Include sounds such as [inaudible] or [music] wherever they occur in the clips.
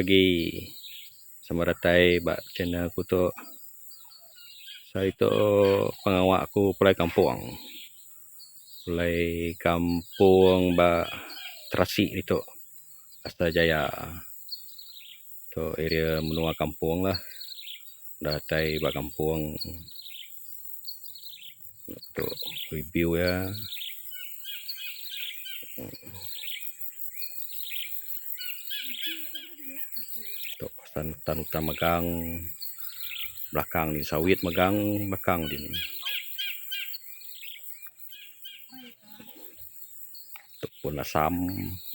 pagi Sama datang Bak channel aku tu Saya tu Pengawak aku Pulai kampung. Pulai kampung Bak Terasi itu Asta Jaya Tu area menua kampung lah. Datang Bak kampung. Tu review ya Kawasan hutan hutan megang belakang ni sawit megang belakang din. Pun asam,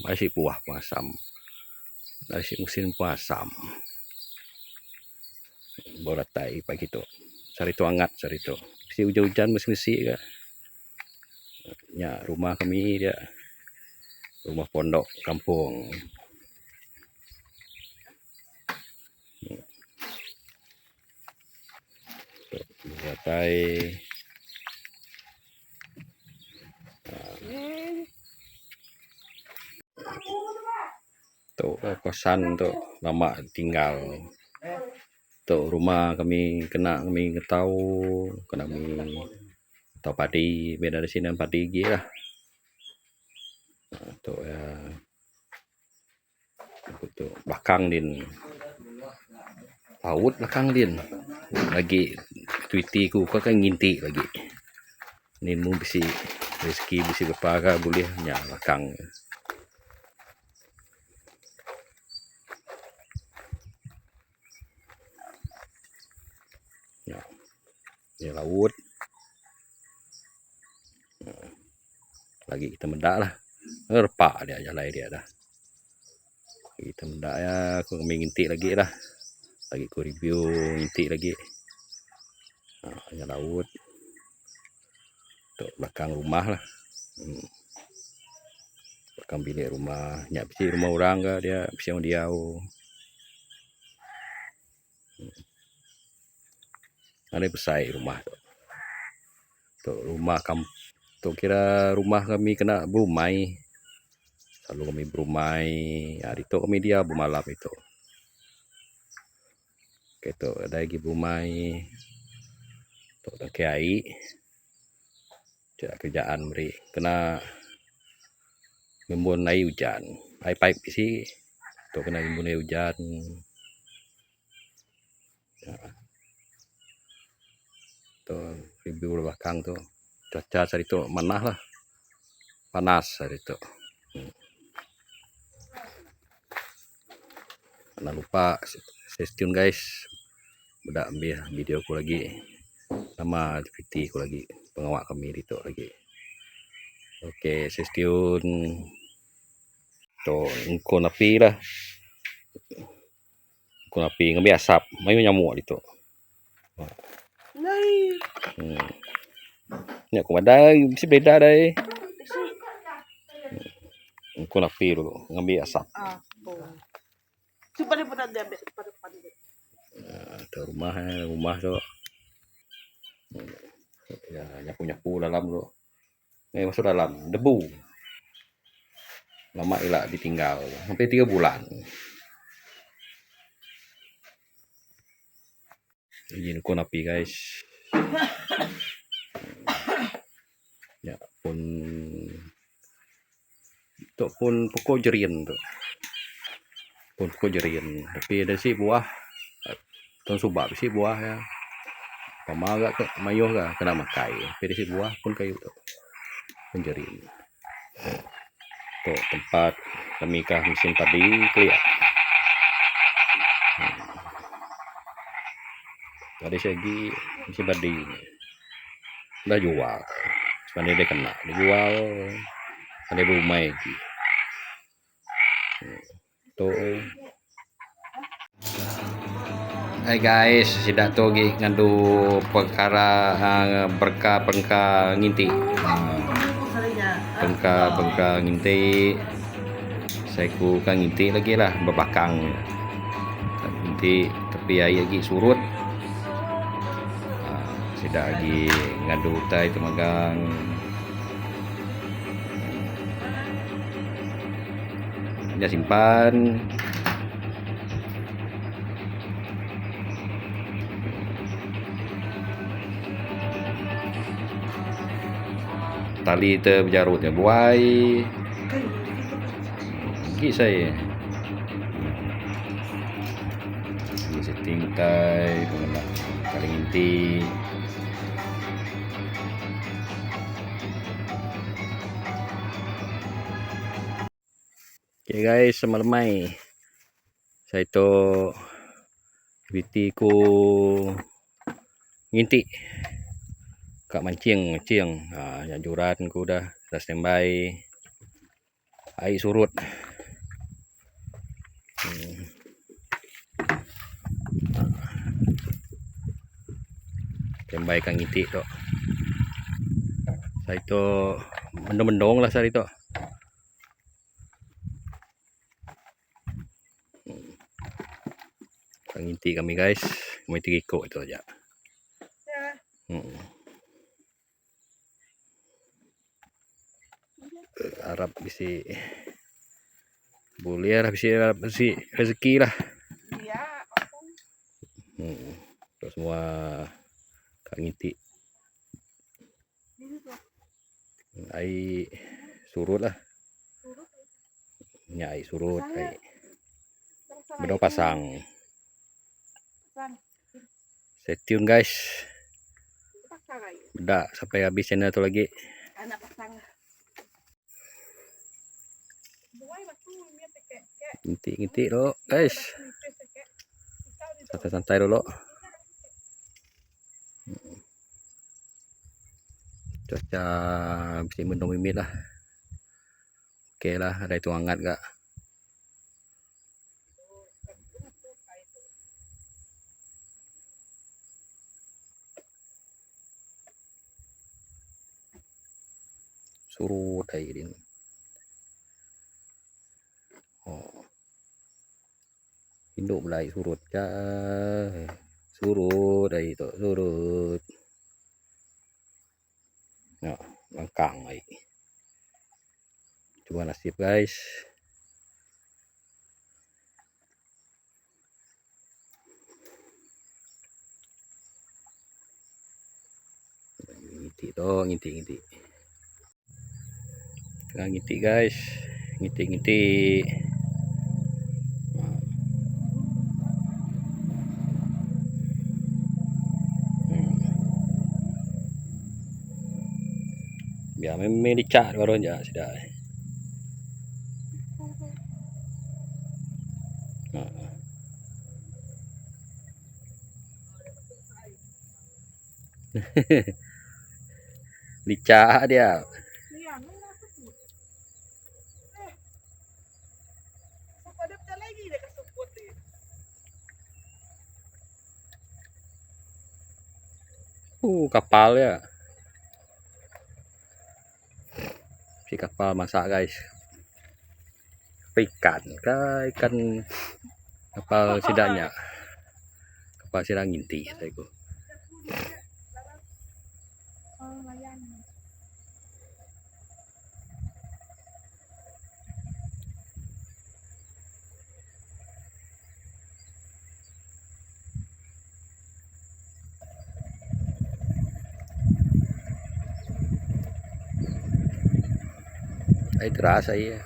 ay si puah pun asam. Dari si musim pun asam. Boratai pagi tu. Hangat cari tu. Si hujan-hujan mesti-mesti ke. Ya, rumah kami dia rumah pondok kampung. Batai tu kosan tu lama tinggal. Tu rumah kami kena kami tahu kena kami tahu padi beda dari sini padi lagi lah. Ah, tu ya aku tu belakang din laut belakang din lagi tweety ku kau kan nginti lagi. Ni mu bisi rezeki bisi berapa boleh nya belakang ya. Ni laut. Lagi kita mendak lah. Repak dia jalan dia dah. Kita mendak ya aku kami ngintik lagi lah lagi aku review lagi. Ha, yang laut. Untuk belakang rumah lah. Hmm. belakang bilik rumah. Nyak besi rumah orang ke dia besi orang dia hmm. ada besar rumah tu untuk rumah kamp tu kira rumah kami kena berumai. Selalu kami berumai. Hari tu kami dia bermalam itu tu ada lagi tak ke air Cak kerjaan beri kena membun air hujan. Air pipe isi. Tu kena membun air hujan. Ya. tu review belakang tu. Cuaca hari tu manah lah. Panas hari tu. Hmm. jangan lupa. Stay tune guys budak ambil video aku lagi nama aktiviti aku lagi pengawak kami itu lagi ok stay tune tu engkau napi lah engkau napi ngambil asap mayu nyamuk itu hmm. Ni aku madai mesti beda dai. Aku nak pi dulu ngambil asap. Ah, oh. Dia pernah dia ambil pada pandai. Uh, tu rumah eh, rumah tu. Ya, nyapu-nyapu dalam tu. Ni masuk dalam debu. Lama elak ditinggal. Sampai 3 bulan. Izin aku nak pi guys. ya pun tu pun pokok jerian tu pun pokok jerian tapi ada si buah tuan subak si buah ya pama agak ke mayuh ke kena makai si buah pun kayu tu pun jerian tu tempat kami kah mesin padi keliat hmm. ada segi mesin padi dah jual sebenarnya dia kena dia jual ada rumah lagi tu Hai guys, sidak tu lagi ngandu perkara uh, berka pengka nginti. Pengka pengka nginti. Saya ku kan nginti lagi lah berbakang. Nginti tapi air lagi surut. Uh, lagi ngadu utai tu magang dia simpan tali terjarutnya buai. Kayu. gigi saya. Ini setting kai pengenak paling inti. Oke guys, semalamai saya itu biti ku nginti kak mancing mancing ah jajuran ku dah. Dah standby. Air surut. Hmm. standby kang nginti tu saya itu mendong-mendong lah itu kang nginti kami guys. Kami ikut aja Ya. Hmm. Harap bisa boleh lah bisa harap bisa rezeki lah. Iya. Hmm. Untuk semua kak ngiti air surut lah. Turut. Nya air surut, Pasangnya. air Pasang. Stay tune guys. Bedak sampai habis channel tu lagi. Anak pasang. Kek. Ngiti-ngiti dulu guys. Santai-santai dulu. Cuaca bisa mendung mimit lah. Okey lah, ada itu hangat kak. Lah air surut ka. Surut air tu, surut. Ya, langkang. Cuma nasib guys. Ngiti tu, ngiti ngiti. Tengah ngiti guys. Ngiti ngiti. Biar memang dicat baru aja sudah. [laughs] Ha. Licak dia. Iya, mana aku tuh? Eh. Suka ada pecah lagi dia kesuput ni. Uh, kapal ya. Si kapal masak guys. Apa ikan kah ikan kapal sidaknya. Kapal sidang inti saya ku. Ay terasa iya.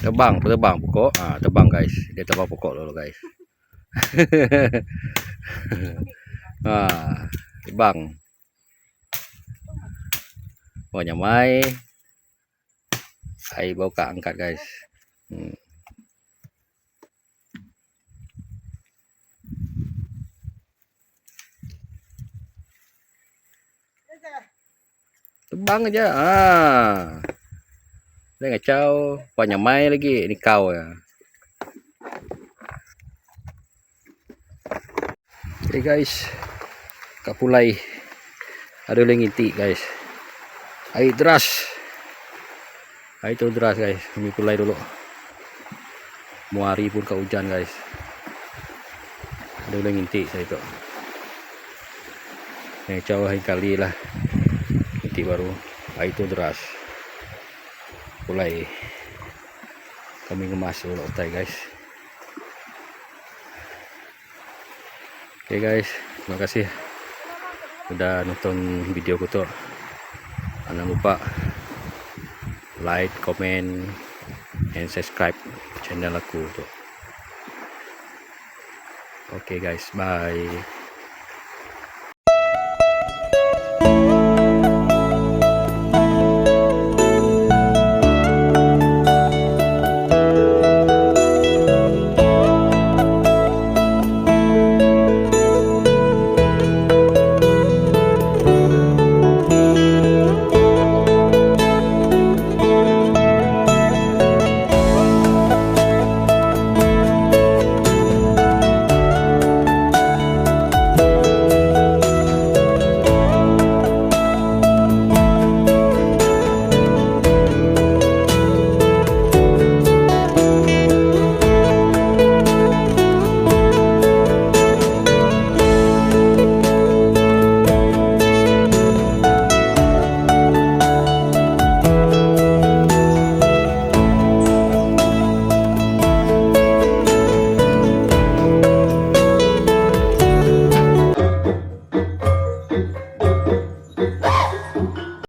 Terbang, terbang pokok. Ah, terbang guys. Dia terbang pokok dulu guys. [laughs] ah, terbang. Oh, nyamai. Air bau kak angkat guys. Hmm. Jaga. Terbang aja. Ah. Dia. Banyak main lagi. Ni kau ya. Okay guys. Kat pulai. Ada nginti guys. Air deras. Air tu deras guys. Kami pulai dulu. muari pun kau hujan guys. Ada ulang intik saya tu yang hari kali lah. Intik baru. Air tu deras. Mulai kami ngemas ulang otai guys. Okay guys, terima kasih. Udah nonton video ku tu. Jangan lupa like, comment, and subscribe channel aku tu. Okay guys, bye.